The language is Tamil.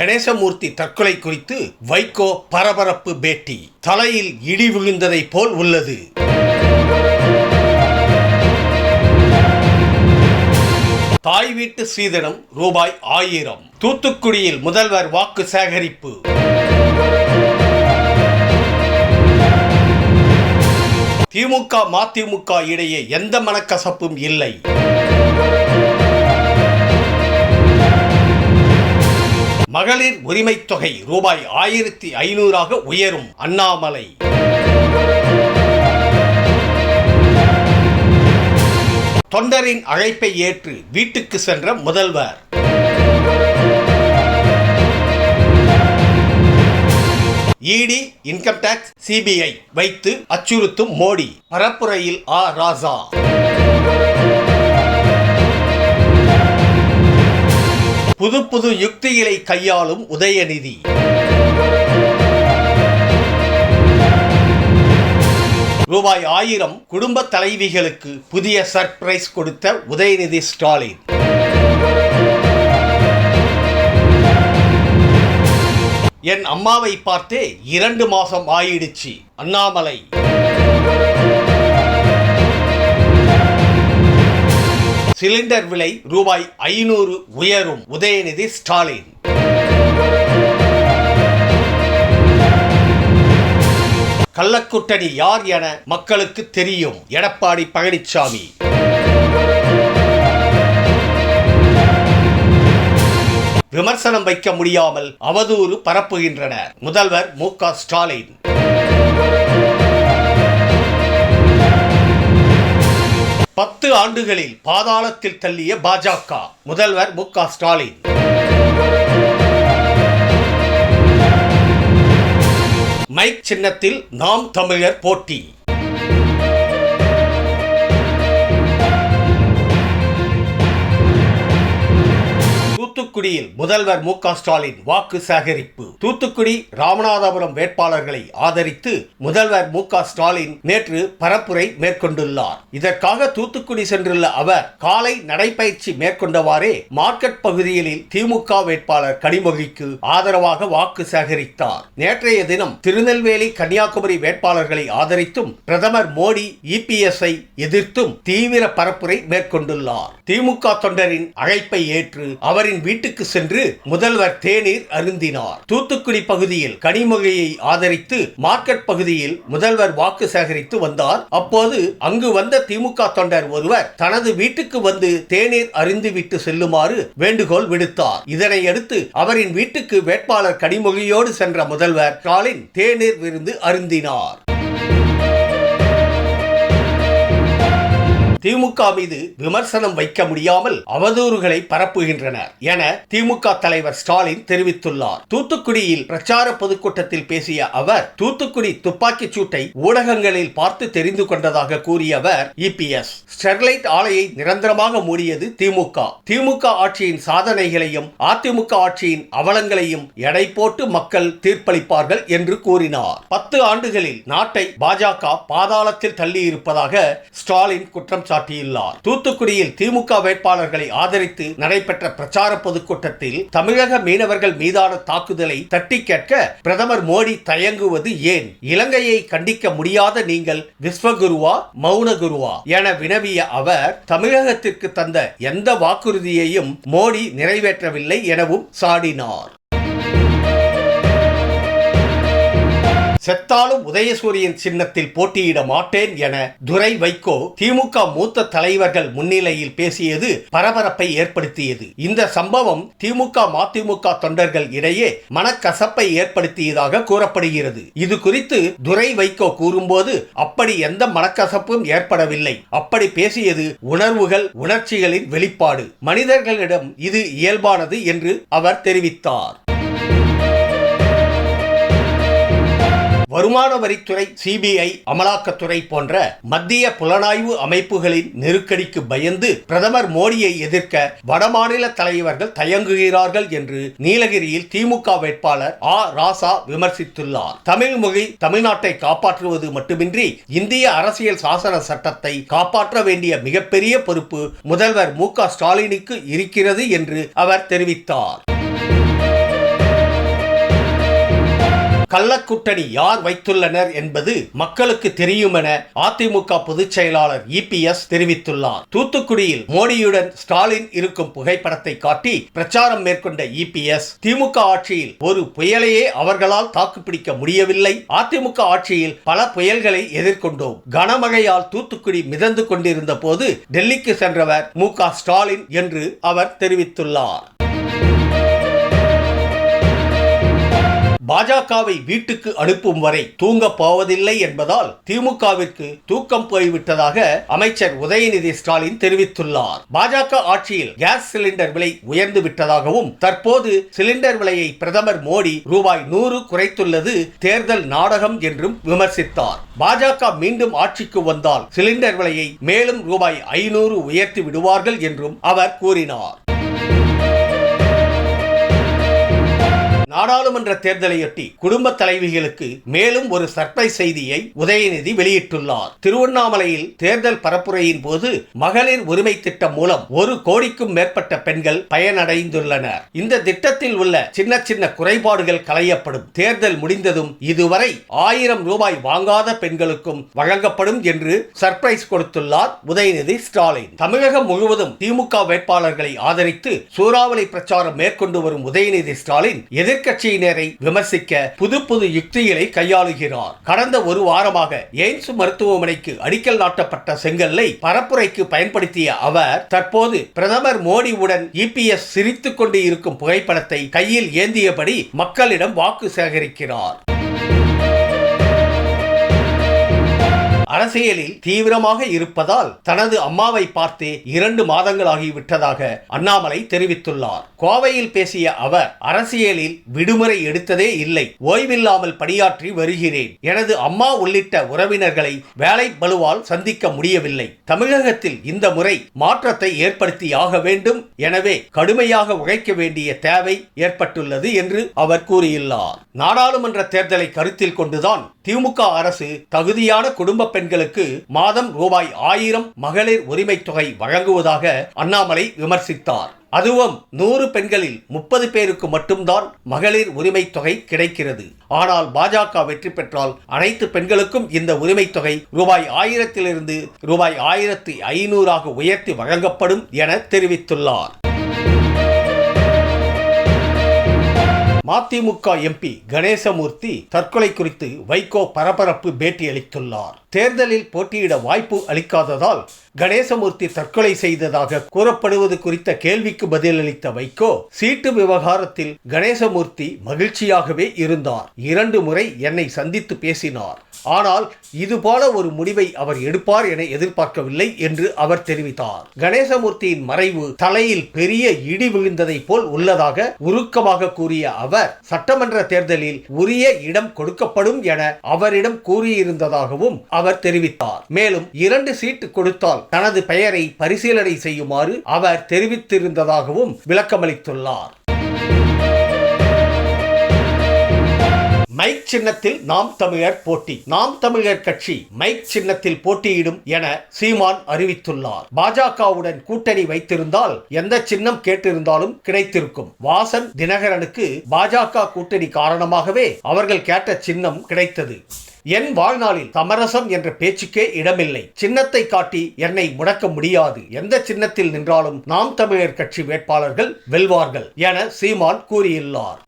கணேசமூர்த்தி தற்கொலை குறித்து வைகோ பரபரப்பு பேட்டி. தலையில் இடி விழுந்ததை போல் உள்ளது. தாய் வீட்டு சீதனம் ரூபாய் ஆயிரம். தூத்துக்குடியில் முதல்வர் வாக்கு சேகரிப்பு. திமுக மதிமுக இடையே எந்த மனக்கசப்பும் இல்லை. மகளிர் உரிமைத் தொகை ரூபாய் ஆயிரத்தி ஐநூறாக உயரும் அண்ணாமலை. தொண்டரின் அழைப்பை ஏற்று வீட்டுக்கு சென்ற முதல்வர். இடி இன்கம் டாக்ஸ் சிபிஐ வைத்து அச்சுறுத்தும் மோடி. பரப்புரையில் ஆ. ராசா. புது புது யுக்திகளை கையாளும் உதயநிதி. ரூபாய் ஆயிரம் குடும்ப தலைவிகளுக்கு புதிய சர்ப்ரைஸ் கொடுத்த உதயநிதி ஸ்டாலின். என் அம்மாவை பார்த்தே இரண்டு மாசம் ஆயிடுச்சு அண்ணாமலை. சிலிண்டர் விலை ரூபாய் ஐநூறு உயரும். உதயநிதி ஸ்டாலின். கள்ளக்குட்டணி யார் என மக்களுக்கு தெரியும். எடப்பாடி பழனிசாமி விமர்சனம் வைக்க முடியாமல் அவதூறு பரப்புகின்றனர். முதல்வர் மு க ஸ்டாலின். பத்து ஆண்டுகளில் பாதாளத்தில் தள்ளிய பாஜக முதல்வர் மு க ஸ்டாலின். மைக் சின்னத்தில் நாம் தமிழர் போட்டி. தூத்துக்குடியில் முதல்வர் மு ஸ்டாலின் வாக்கு சேகரிப்பு. தூத்துக்குடி ராமநாதபுரம் வேட்பாளர்களை ஆதரித்து முதல்வர் மு ஸ்டாலின் நேற்று பரப்புரை மேற்கொண்டுள்ளார். இதற்காக தூத்துக்குடி சென்றுள்ள அவர் காலை நடைபயிற்சி மேற்கொண்டவாறே மார்க்கெட் பகுதியில் திமுக வேட்பாளர் கனிமொழிக்கு ஆதரவாக வாக்கு சேகரித்தார். நேற்றைய தினம் திருநெல்வேலி கன்னியாகுமரி வேட்பாளர்களை ஆதரித்தும் பிரதமர் மோடி இபிஎஸ்ஐ எதிர்த்தும் தீவிர பரப்புரை மேற்கொண்டுள்ளார். திமுக தொண்டரின் அழைப்பை ஏற்று அவரின் வீட்டுக்கு சென்று முதல்வர் தேநீர் அருந்தினார். தூத்துக்குடி பகுதியில் கனிமொழியை ஆதரித்து மார்க்கெட் பகுதியில் முதல்வர் வாக்கு சேகரித்து வந்தார். அப்போது அங்கு வந்த திமுக தொண்டர் ஒருவர் தனது வீட்டுக்கு வந்து தேநீர் அருந்திவிட்டு செல்லுமாறு வேண்டுகோள் விடுத்தார். இதனை அடுத்து அவரின் வீட்டுக்கு வேட்பாளர் கனிமொழியோடு சென்ற முதல்வர் ஸ்டாலின் தேநீர் விருந்து அருந்தினார். திமுக மீது விமர்சனம் வைக்க முடியாமல் அவதூறுகளை பரப்புகின்றனர் என திமுக தலைவர் ஸ்டாலின் தெரிவித்துள்ளார். தூத்துக்குடியில் பிரச்சார பொதுக்கூட்டத்தில் பேசிய அவர் தூத்துக்குடி துப்பாக்கிச் சூட்டை ஊடகங்களில் பார்த்து தெரிந்து கொண்டதாக கூறிய அவர் இபிஎஸ் ஸ்டெர்லைட் ஆலையை நிரந்தரமாக மூடியது திமுக. திமுக ஆட்சியின் சாதனைகளையும் அதிமுக ஆட்சியின் அவலங்களையும் எடை போட்டு மக்கள் தீர்ப்பளிப்பார்கள் என்று கூறினார். பத்து ஆண்டுகளில் நாட்டை பாஜக பாதாளத்தில் தள்ளியிருப்பதாக ஸ்டாலின் குற்றம் சாட்டியுள்ளார். தூத்துக்குடியில் திமுக வேட்பாளர்களை ஆதரித்து நடைபெற்ற பிரச்சார பொதுக்கூட்டத்தில் தமிழக மீனவர்கள் மீதான தாக்குதலை தட்டி கேட்க பிரதமர் மோடி தயங்குவது ஏன்? இலங்கையை கண்டிக்க முடியாத நீங்கள் விஸ்வகுருவா மௌனகுருவா? என வினவிய அவர் தமிழகத்திற்கு தந்த எந்த வாக்குறுதியையும் மோடி நிறைவேற்றவில்லை எனவும் சாடினார். செத்தாலும் உதயசூரியன் சின்னத்தில் போட்டியிட மாட்டேன் என துரை வைகோ திமுக மூத்த தலைவர்கள் முன்னிலையில் பேசியது பரபரப்பை ஏற்படுத்தியது. இந்த சம்பவம் திமுக மதிமுக தொண்டர்கள் இடையே மனக்கசப்பை ஏற்படுத்தியதாக கூறப்படுகிறது. இது குறித்து துரை வைகோ கூறும்போது அப்படி எந்த மனக்கசப்பும் ஏற்படவில்லை. அப்படி பேசியது உணர்வுகள் உணர்ச்சிகளின் வெளிப்பாடு. மனிதர்களிடம் இது இயல்பானது என்று அவர் தெரிவித்தார். வருமான வரித்துறை சிபிஐ அமலாக்கத்துறை போன்ற மத்திய புலனாய்வு அமைப்புகளின் நெருக்கடிக்கு பயந்து பிரதமர் மோடியை எதிர்க்க வடமாநில தலைவர்கள் தயங்குகிறார்கள் என்று நீலகிரியில் திமுக வேட்பாளர் ஆ. ராசா விமர்சித்துள்ளார். தமிழ் மொழி தமிழ்நாட்டை காப்பாற்றுவது மட்டுமின்றி இந்திய அரசியல் சாசன சட்டத்தை காப்பாற்ற வேண்டிய மிகப்பெரிய பொறுப்பு முதல்வர் மு. க. ஸ்டாலினுக்கு இருக்கிறது என்று அவர் தெரிவித்தார். கள்ளக்கூட்டணி யார் வைத்துள்ளனர் என்பது மக்களுக்கு தெரியும் என அதிமுக பொதுச் செயலாளர் இபிஎஸ் தெரிவித்துள்ளார். தூத்துக்குடியில் மோடியுடன் ஸ்டாலின் இருக்கும் புகைப்படத்தை காட்டி பிரச்சாரம் மேற்கொண்ட இபிஎஸ் திமுக ஆட்சியில் ஒரு புயலையே அவர்களால் தாக்குப்பிடிக்க முடியவில்லை. அதிமுக ஆட்சியில் பல புயல்களை எதிர்கொண்டோம். கனமழையால் தூத்துக்குடி மிதந்து கொண்டிருந்த போது டெல்லிக்கு சென்றவர் மு க ஸ்டாலின் என்று அவர் தெரிவித்துள்ளார். பாஜகவை வீட்டுக்கு அனுப்பும் வரை தூங்க போவதில்லை என்பதால் திமுகவிற்கு தூக்கம் போய்விட்டதாக அமைச்சர் உதயநிதி ஸ்டாலின் தெரிவித்துள்ளார். பாஜக ஆட்சியில் கேஸ் சிலிண்டர் விலை உயர்ந்து விட்டதாகவும் தற்போது சிலிண்டர் விலையை பிரதமர் மோடி ரூபாய் நூறு குறைத்துள்ளது தேர்தல் நாடகம் என்றும் விமர்சித்தார். பாஜக மீண்டும் ஆட்சிக்கு வந்தால் சிலிண்டர் விலையை மேலும் ரூபாய் ஐநூறு உயர்த்தி விடுவார்கள் என்றும் அவர் கூறினார். நாடாளுமன்ற தேர்தலையொட்டி குடும்ப தலைவிகளுக்கு மேலும் ஒரு சர்ப்ரைஸ் செய்தியை உதயநிதி வெளியிட்டுள்ளார். திருவண்ணாமலையில் தேர்தல் பரப்புரையின் போது மகளிர் உரிமை திட்டம் மூலம் ஒரு கோடிக்கும் மேற்பட்ட பெண்கள் பயனடைந்துள்ளனர். இந்த திட்டத்தில் உள்ள சின்ன சின்ன குறைபாடுகள் களையப்படும். தேர்தல் முடிந்ததும் இதுவரை ஆயிரம் ரூபாய் வாங்காத பெண்களுக்கும் வழங்கப்படும் என்று சர்ப்ரைஸ் கொடுத்துள்ளார் உதயநிதி ஸ்டாலின். தமிழகம் முழுவதும் திமுக வேட்பாளர்களை ஆதரித்து சூறாவளி பிரச்சாரம் மேற்கொண்டு வரும் உதயநிதி ஸ்டாலின் எதிர்க்கட்சி கட்சியினரை விமர்சிக்க புது புது யுக்திகளை கையாளுகிறார். கடந்த ஒரு வாரமாக எய்ம்ஸ் மருத்துவமனைக்கு அடிக்கல் நாட்டப்பட்ட செங்கல்லை பரப்புரைக்கு பயன்படுத்திய அவர் தற்போது பிரதமர் மோடியுடன் இபிஎஸ் சிரித்துக் கொண்டு இருக்கும் புகைப்படத்தை கையில் ஏந்தியபடி மக்களிடம் வாக்கு சேகரிக்கிறார். அரசியலில் தீவிரமாக இருப்பதால் தனது அம்மாவை பார்த்து இரண்டு மாதங்களாகிவிட்டதாக அண்ணாமலை தெரிவித்துள்ளார். கோவையில் பேசிய அவர் அரசியலில் விடுமுறை எடுத்ததே இல்லை. ஓய்வில்லாமல் பணியாற்றி வருகிறேன். எனது அம்மா உள்ளிட்ட உறவினர்களை வேலை பலுவால் சந்திக்க முடியவில்லை. தமிழகத்தில் இந்த முறை மாற்றத்தை ஏற்படுத்தியாக வேண்டும். எனவே கடுமையாக உழைக்க வேண்டிய தேவை ஏற்பட்டுள்ளது என்று அவர் கூறியுள்ளார். நாடாளுமன்ற தேர்தலை கருத்தில் கொண்டுதான் திமுக அரசு தகுதியான குடும்ப பெண்களுக்கு மாதம் ரூபாய் ஆயிரம் மகளிர் உரிமை தொகை வழங்குவதாக அண்ணாமலை விமர்சித்தார். அதுவும் நூறு பெண்களில் முப்பது பேருக்கு மட்டும்தான் மகளிர் உரிமை தொகை கிடைக்கிறது. ஆனால் பாஜக வெற்றி பெற்றால் அனைத்து பெண்களுக்கும் இந்த உரிமை தொகை ரூபாய் ஆயிரத்திலிருந்து ரூபாய் ஆயிரத்தி ஐநூறாக உயர்த்தி வழங்கப்படும் என தெரிவித்துள்ளார். மதிமுக எம்பி கணேசமூர்த்தி தற்கொலை குறித்து வைகோ பரபரப்பு பேட்டி அளித்துள்ளார். தேர்தலில் போட்டியிட வாய்ப்பு அளிக்காததால் கணேசமூர்த்தி தற்கொலை செய்ததாக கூறப்படுவது குறித்த கேள்விக்கு பதிலளித்த வைகோ சீட்டு விவகாரத்தில் கணேசமூர்த்தி மகிழ்ச்சியாகவே இருந்தார். இரண்டு முறை என்னை சந்தித்து பேசினார். ஆனால் இதுபோல ஒரு முடிவை அவர் எடுப்பார் என எதிர்பார்க்கவில்லை என்று அவர் தெரிவித்தார். கணேசமூர்த்தியின் மறைவு தலையில் பெரிய இடி விழுந்ததை போல் உள்ளதாக உருக்கமாக கூறிய அவர் சட்டமன்ற தேர்தலில் உரிய இடம் கொடுக்கப்படும் என அவரிடம் கூறியிருந்ததாகவும் அவர் தெரிவித்தார். மேலும் இரண்டு சீட்டு கொடுத்தால் தனது பெயரை பரிசீலனை செய்யுமாறு அவர் தெரிவித்திருந்ததாகவும் விளக்கமளித்துள்ளார். மைக் சின்னத்தில் நாம் தமிழர் போட்டி. நாம் தமிழர் கட்சி மைக் சின்னத்தில் போட்டியிடும் என சீமான் அறிவித்துள்ளார். பாஜகவுடன் கூட்டணி வைத்திருந்தால் எந்த சின்னம் கேட்டிருந்தாலும் கிடைத்திருக்கும். வாசன் தினகரனுக்கு பாஜக கூட்டணி காரணமாகவே அவர்கள் கேட்ட சின்னம் கிடைத்தது. என் வாழ்நாளில் சமரசம் என்ற பேச்சுக்கே இடமில்லை. சின்னத்தை காட்டி என்னை முடக்க முடியாது. எந்த சின்னத்தில் நின்றாலும் நாம் தமிழர் கட்சி வேட்பாளர்கள் வெல்வார்கள் என சீமான் கூறியுள்ளார்.